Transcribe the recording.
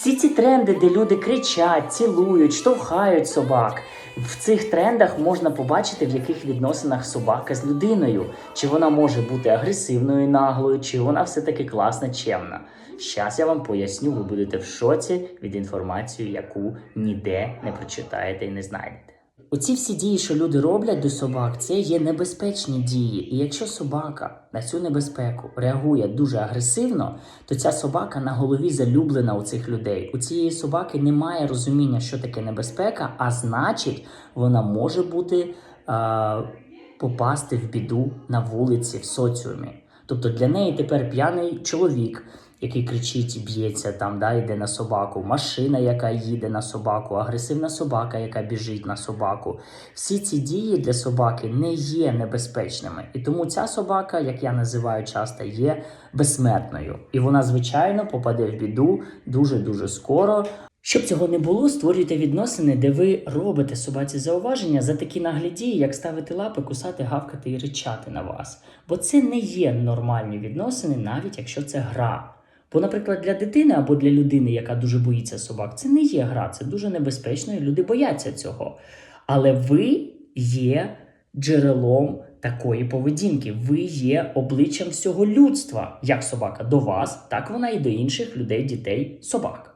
Всі ці тренди, де люди кричать, цілують, штовхають собак. В цих трендах можна побачити, в яких відносинах собака з людиною. Чи вона може бути агресивною, і наглою, чи вона все-таки класна, чемна. Щас я вам поясню, ви будете в шоці від інформації, яку ніде не прочитаєте і не знайдете. Оці всі дії, що люди роблять до собак, це є небезпечні дії. І якщо собака на цю небезпеку реагує дуже агресивно, то ця собака на голові залюблена у цих людей. У цієї собаки немає розуміння, що таке небезпека, а значить, вона може бути а, попасти в біду на вулиці, в соціумі. Тобто для неї тепер п'яний чоловік, який кричить б'ється там, да, йде на собаку, машина, яка їде на собаку, агресивна собака, яка біжить на собаку. Всі ці дії для собаки не є небезпечними. І тому ця собака, як я називаю часто, є безсмертною. І вона, звичайно, попаде в біду дуже-дуже скоро. Щоб цього не було, створюйте відносини, де ви робите собаці зауваження за такі наглі дії, як ставити лапи, кусати, гавкати і ричати на вас. Бо це не є нормальні відносини, навіть якщо це гра. Бо, наприклад, для дитини або для людини, яка дуже боїться собак, це не є гра, це дуже небезпечно, і люди бояться цього. Але ви є джерелом такої поведінки. Ви є обличчям всього людства, як собака до вас, так вона і до інших людей, дітей, собак.